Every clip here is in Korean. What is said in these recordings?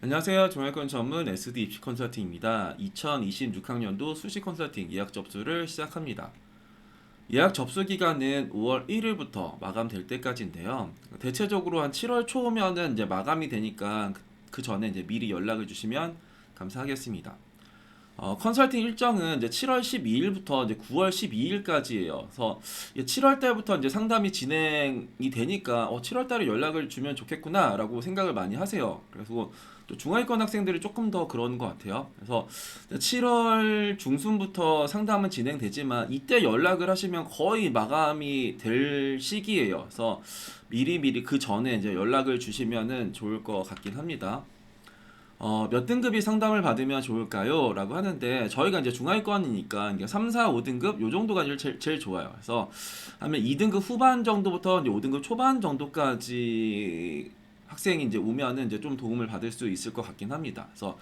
안녕하세요. 종합권 전문 SD 입시 컨설팅입니다. 2026학년도 수시 컨설팅 예약 접수를 시작합니다. 예약 접수 기간은 5월 1일부터 마감될 때까지인데요. 대체적으로 한 7월 초면은 이제 마감이 되니까 그- 그 전에 이제 미리 연락을 주시면 감사하겠습니다. 어, 컨설팅 일정은 이제 7월 12일부터 이제 9월 12일까지예요. 그래서 7월 달부터 이제 상담이 진행이 되니까 어, 7월 달에 연락을 주면 좋겠구나라고 생각을 많이 하세요. 그래서 또 중하위권 학생들이 조금 더 그런 것 같아요. 그래서 7월 중순부터 상담은 진행되지만 이때 연락을 하시면 거의 마감이 될 시기예요. 그래서 미리 미리 그 전에 이제 연락을 주시면은 좋을 것 같긴 합니다. 어, 몇 등급이 상담을 받으면 좋을까요? 라고 하는데 저희가 이제 중하위권이니까 이게 3, 4, 5등급 요 정도가 제일, 제일 좋아요. 그래서 하면 2등급 후반 정도부터 이제 5등급 초반 정도까지 학생이 이제 오면은 이제 좀 도움을 받을 수 있을 것 같긴 합니다. 그래서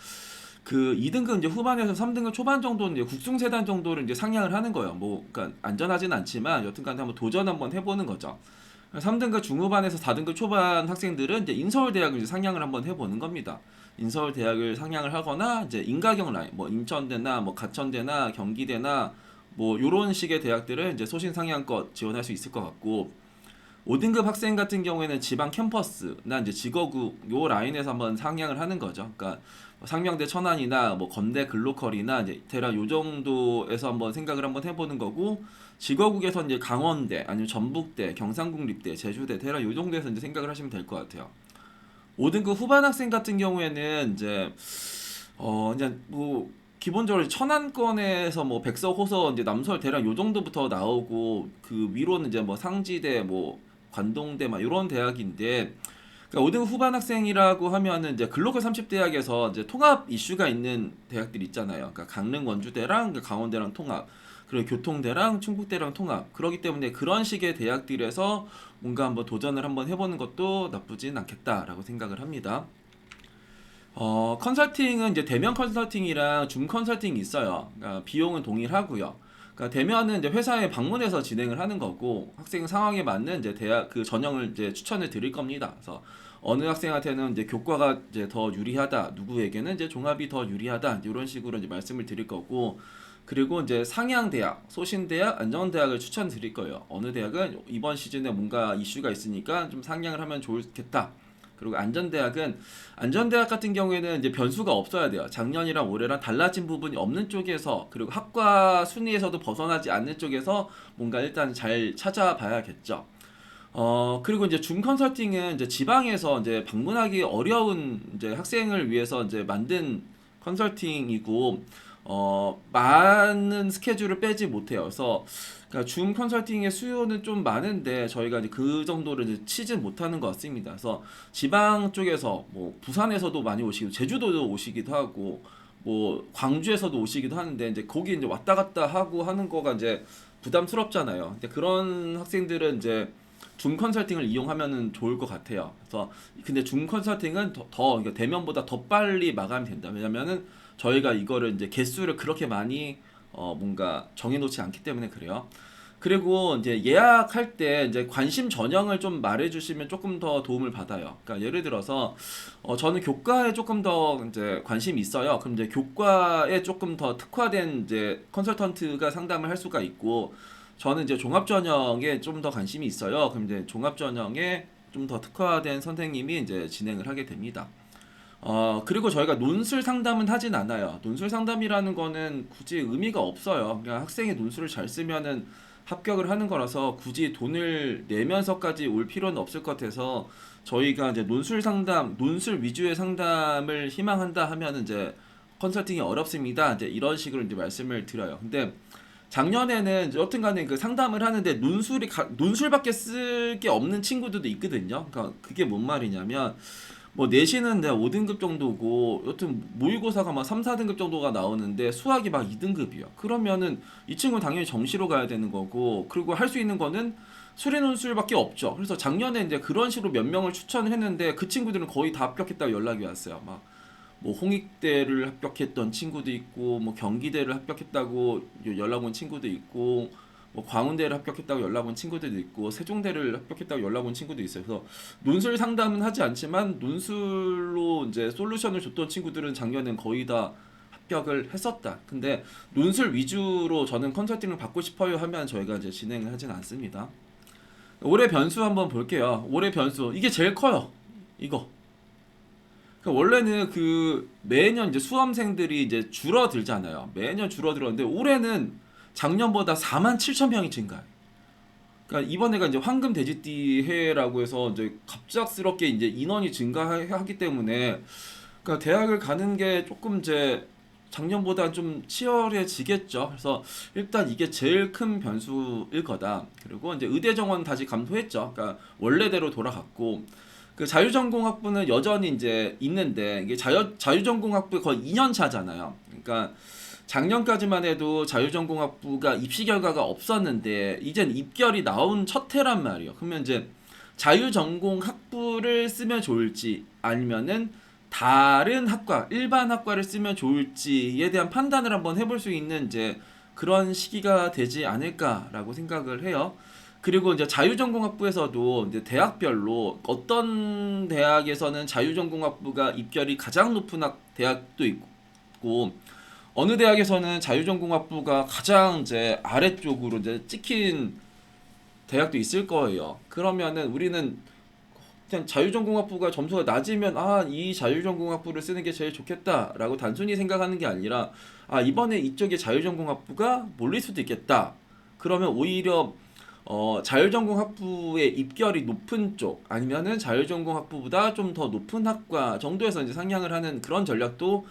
그 2등급 이제 후반에서 3등급 초반 정도는 이제 국중 세단 정도를 이제 상향을 하는 거예요. 뭐 그러니까 안전하진 않지만 여튼간에 한번 도전 한번 해보는 거죠. 3등급 중후반에서 4등급 초반 학생들은 이제 인서울 대학을 이제 상향을 한번 해보는 겁니다. 인서울 대학을 상향을 하거나 이제 인가경 라인, 뭐 인천대나 뭐 가천대나 경기대나 뭐 요런 식의 대학들은 이제 소신 상향껏 지원할 수 있을 것 같고 5등급 학생 같은 경우에는 지방 캠퍼스나 이제 직어국 요 라인에서 한번 상향을 하는 거죠. 그러니까 뭐 상명대 천안이나 뭐 건대 글로컬이나 이제 대략 요 정도에서 한번 생각을 한번 해보는 거고 직어국에서 이제 강원대 아니면 전북대, 경상국립대, 제주대 대략 요 정도에서 이제 생각을 하시면 될 것 같아요. 5등급 후반 학생 같은 경우에는 이제 어 이제 뭐 기본적으로 천안권에서 뭐 백서, 호서, 이제 남서울 대략 요 정도부터 나오고 그 위로는 이제 뭐 상지대, 뭐 관동대 막 이런 대학인데 그러니까 5등급 후반 학생이라고 하면은 이제 글로컬 30 대학에서 이제 통합 이슈가 있는 대학들 있잖아요. 그러니까 강릉 원주대랑 그 강원대랑 통합. 그리고 교통대랑 충북대랑 통합. 그렇기 때문에 그런 식의 대학들에서 뭔가 한번 도전을 한번 해보는 것도 나쁘진 않겠다라고 생각을 합니다. 어, 컨설팅은 이제 대면 컨설팅이랑 줌 컨설팅이 있어요. 그러니까 비용은 동일하고요. 그러니까 대면은 이제 회사에 방문해서 진행을 하는 거고 학생 상황에 맞는 이제 대학 그 전형을 이제 추천을 드릴 겁니다. 그래서 어느 학생한테는 이제 교과가 이제 더 유리하다, 누구에게는 이제 종합이 더 유리하다 이런 식으로 이제 말씀을 드릴 거고 그리고 이제 상향 대학, 소신 대학, 안전 대학을 추천드릴 거예요. 어느 대학은 이번 시즌에 뭔가 이슈가 있으니까 좀 상향을 하면 좋겠다. 그리고 안전대학은 안전대학 같은 경우에는 이제 변수가 없어야 돼요. 작년이랑 올해랑 달라진 부분이 없는 쪽에서 그리고 학과 순위에서도 벗어나지 않는 쪽에서 뭔가 일단 잘 찾아봐야겠죠. 어 그리고 이제 줌 컨설팅은 이제 지방에서 이제 방문하기 어려운 이제 학생을 위해서 이제 만든 컨설팅이고 어 많은 스케줄을 빼지 못해요. 그래서 그러니까 줌 컨설팅의 수요는 좀 많은데 저희가 이제 그 정도를 이제 치진 못하는 것 같습니다. 그래서 지방 쪽에서 뭐 부산에서도 많이 오시고 제주도도 오시기도 하고 뭐 광주에서도 오시기도 하는데 이제 거기 이제 왔다 갔다 하고 하는 거가 이제 부담스럽잖아요. 근데 그런 학생들은 이제 줌 컨설팅을 이용하면은 좋을 것 같아요. 그래서 근데 줌 컨설팅은 더, 더 그러니까 대면보다 더 빨리 마감이 된다. 왜냐면은 저희가 이거를 이제 개수를 그렇게 많이 어 뭔가 정해놓지 않기 때문에 그래요. 그리고 이제 예약할 때 이제 관심 전형을 좀 말해주시면 조금 더 도움을 받아요. 그러니까 예를 들어서 어 저는 교과에 조금 더 이제 관심이 있어요. 그럼 이제 교과에 조금 더 특화된 이제 컨설턴트가 상담을 할 수가 있고 저는 이제 종합 전형에 좀 더 관심이 있어요. 그럼 이제 종합 전형에 좀 더 특화된 선생님이 이제 진행을 하게 됩니다. 어, 그리고 저희가 논술 상담은 하진 않아요. 논술 상담이라는 거는 굳이 의미가 없어요. 그냥 학생이 논술을 잘 쓰면은 합격을 하는 거라서 굳이 돈을 내면서까지 올 필요는 없을 것 같아서 저희가 이제 논술 상담, 논술 위주의 상담을 희망한다 하면은 이제 컨설팅이 어렵습니다. 이제 이런 식으로 이제 말씀을 드려요. 근데 작년에는 이제 여튼 간에 그 상담을 하는데 논술이 가, 논술밖에 쓸 게 없는 친구들도 있거든요. 그러니까 그게 뭔 말이냐면 뭐 내신은 내가 5등급 정도고 여튼 모의고사가 막 3, 4등급 정도가 나오는데 수학이 막 2등급이야. 그러면은 이 친구는 당연히 정시로 가야 되는 거고 그리고 할 수 있는 거는 수리 논술밖에 없죠. 그래서 작년에 이제 그런 식으로 몇 명을 추천했는데 그 친구들은 거의 다 합격했다고 연락이 왔어요. 막 뭐 홍익대를 합격했던 친구도 있고 뭐 경기대를 합격했다고 연락 온 친구도 있고 뭐 광운대를 합격했다고 연락 온 친구들도 있고 세종대를 합격했다고 연락 온 친구도 있어요. 그래서 논술 상담은 하지 않지만 논술로 이제 솔루션을 줬던 친구들은 작년엔 거의 다 합격을 했었다. 근데 논술 위주로 저는 컨설팅을 받고 싶어요 하면 저희가 이제 진행을 하진 않습니다. 올해 변수 한번 볼게요. 올해 변수 이게 제일 커요. 이거. 그러니까 원래는 그 매년 이제 수험생들이 이제 줄어들잖아요. 매년 줄어들었는데 올해는 작년보다 4만 7천 명이 증가해. 그러니까 이번에가 이제 황금 돼지띠 해라고 해서 이제 갑작스럽게 이제 인원이 증가하기 때문에 그러니까 대학을 가는 게 조금 이제 작년보다 좀 치열해지겠죠. 그래서 일단 이게 제일 큰 변수일 거다. 그리고 이제 의대 정원 다시 감소했죠. 그러니까 원래대로 돌아갔고 그 자유전공학부는 여전히 이제 있는데 이게 자유 자유전공학부 거의 2년 차잖아요. 그러니까 작년까지만 해도 자유전공학부가 입시 결과가 없었는데 이젠 입결이 나온 첫 해란 말이에요. 그러면 이제 자유전공학부를 쓰면 좋을지 아니면은 다른 학과 일반 학과를 쓰면 좋을지에 대한 판단을 한번 해볼 수 있는 이제 그런 시기가 되지 않을까라고 생각을 해요. 그리고 이제 자유전공학부에서도 이제 대학별로 어떤 대학에서는 자유전공학부가 입결이 가장 높은 학 대학도 있고 어느 대학에서는 자유전공학부가 가장 이제 아래쪽으로 이제 찍힌 대학도 있을 거예요. 그러면은 우리는 그냥 자유전공학부가 점수가 낮으면 아 이 자유전공학부를 쓰는 게 제일 좋겠다라고 단순히 생각하는 게 아니라 아 이번에 이쪽에 자유전공학부가 몰릴 수도 있겠다. 그러면 오히려 어, 자율전공학부의 입결이 높은 쪽 아니면은 자율전공학부보다 좀 더 높은 학과 정도에서 이제 상향을 하는 그런 전략도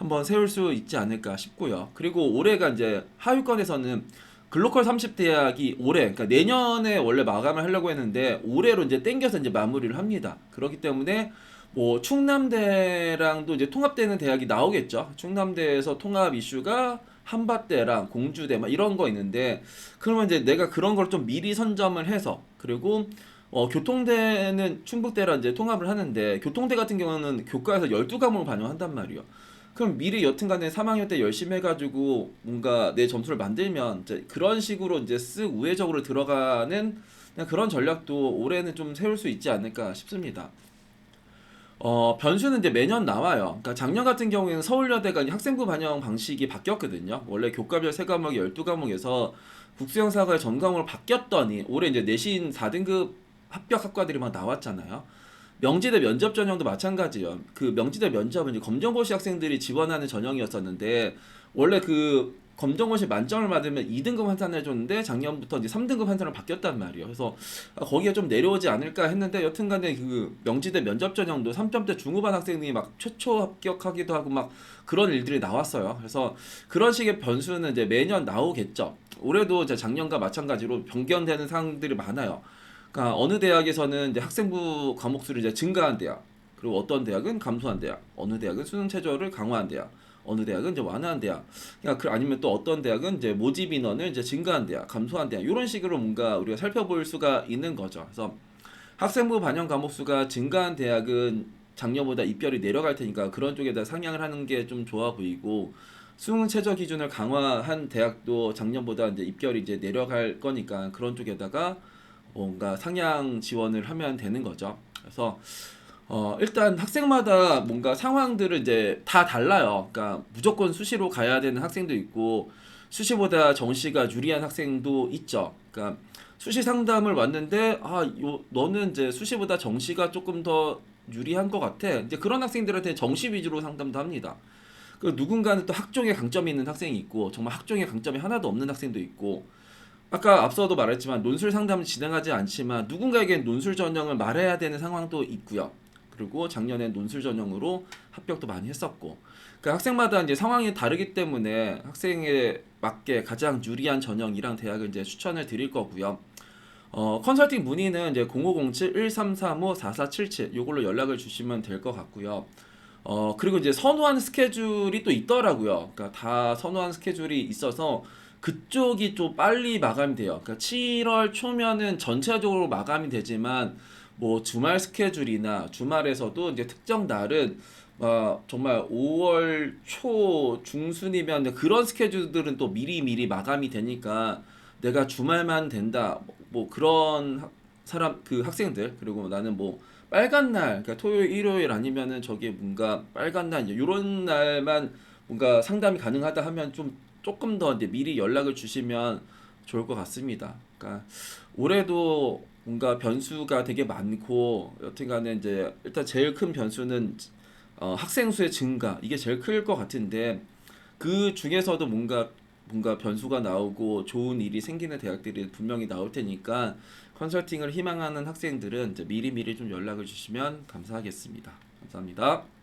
한번 세울 수 있지 않을까 싶고요. 그리고 올해가 이제 하위권에서는 글로컬 30대학이 올해 그러니까 내년에 원래 마감을 하려고 했는데 올해로 이제 땡겨서 이제 마무리를 합니다. 그렇기 때문에 뭐 충남대랑도 이제 통합되는 대학이 나오겠죠. 충남대에서 통합 이슈가 한밭대랑 공주대 막 이런 거 있는데 그러면 이제 내가 그런 걸 좀 미리 선점을 해서 그리고 어, 교통대는 충북대랑 이제 통합을 하는데 교통대 같은 경우는 교과에서 12과목을 반영한단 말이에요. 그럼 미리 여튼간에 3학년 때 열심히 해가지고 뭔가 내 점수를 만들면 이제 그런 식으로 이제 쓱 우회적으로 들어가는 그냥 그런 전략도 올해는 좀 세울 수 있지 않을까 싶습니다. 어, 변수는 이제 매년 나와요. 그러니까 작년 같은 경우에는 서울여대가 학생부 반영 방식이 바뀌었거든요. 원래 교과별 세 과목이 12과목에서 국수형사과의 전 과목으로 바뀌었더니 올해 이제 내신 4등급 합격 학과들이 막 나왔잖아요. 명지대 면접 전형도 마찬가지예요. 그 명지대 면접은 이제 검정고시 학생들이 지원하는 전형이었었는데 원래 그 검정고시 만점을 받으면 2등급 환산을 해줬는데 작년부터 이제 3등급 환산을 바뀌었단 말이에요. 그래서 아, 거기에 좀 내려오지 않을까 했는데 여튼간에 그 명지대 면접 전형도 3점대 중후반 학생들이 막 최초 합격하기도 하고 막 그런 일들이 나왔어요. 그래서 그런 식의 변수는 이제 매년 나오겠죠. 올해도 이제 작년과 마찬가지로 변경되는 상황들이 많아요. 그러니까 어느 대학에서는 이제 학생부 과목 수를 이제 증가한 대학, 그리고 어떤 대학은 감소한 대학, 어느 대학은 수능 최저를 강화한 대학, 어느 대학은 이제 완화한 대학, 그러니까 그 아니면 또 어떤 대학은 이제 모집 인원을 이제 증가한 대학, 감소한 대학 이런 식으로 뭔가 우리가 살펴볼 수가 있는 거죠. 그래서 학생부 반영 과목 수가 증가한 대학은 작년보다 입결이 내려갈 테니까 그런 쪽에다 상향을 하는 게 좀 좋아 보이고 수능 최저 기준을 강화한 대학도 작년보다 이제 입결이 이제 내려갈 거니까 그런 쪽에다가 뭔가 상향 지원을 하면 되는 거죠. 그래서 어 일단 학생마다 뭔가 상황들을 이제 다 달라요. 그러니까 무조건 수시로 가야 되는 학생도 있고 수시보다 정시가 유리한 학생도 있죠. 그러니까 수시 상담을 왔는데 아, 요 너는 이제 수시보다 정시가 조금 더 유리한 것 같아. 이제 그런 학생들한테 정시 위주로 상담도 합니다. 그 누군가는 또 학종에 강점이 있는 학생이 있고 정말 학종에 강점이 하나도 없는 학생도 있고 아까 앞서도 말했지만 논술 상담을 진행하지 않지만 누군가에겐 논술 전형을 말해야 되는 상황도 있고요. 그리고 작년에 논술 전형으로 합격도 많이 했었고 그 학생마다 이제 상황이 다르기 때문에 학생에 맞게 가장 유리한 전형이랑 대학을 이제 추천을 드릴 거고요. 어, 컨설팅 문의는 이제 0507-1335-4477 요걸로 연락을 주시면 될 것 같고요. 어, 그리고 이제 선호하는 스케줄이 또 있더라고요. 그러니까 다 선호하는 스케줄이 있어서 그쪽이 좀 빨리 마감이 돼요. 그러니까 7월 초면은 전체적으로 마감이 되지만 뭐 주말 스케줄이나 주말에서도 이제 특정 날은 어, 정말 5월 초 중순이면 그런 스케줄들은 또 미리 미리 마감이 되니까 내가 주말만 된다 뭐, 뭐 그런 학- 사람 그 학생들 그리고 나는 뭐 빨간 날 그러니까 토요일 일요일 아니면은 저게 뭔가 빨간 날 이런 날만 뭔가 상담이 가능하다 하면 좀 조금 더 이제 미리 연락을 주시면 좋을 것 같습니다. 그러니까 올해도 뭔가 변수가 되게 많고 여튼간에 이제 일단 제일 큰 변수는 어, 학생 수의 증가 이게 제일 클 것 같은데 그 중에서도 뭔가 뭔가 변수가 나오고 좋은 일이 생기는 대학들이 분명히 나올 테니까 컨설팅을 희망하는 학생들은 이제 미리미리 좀 연락을 주시면 감사하겠습니다. 감사합니다.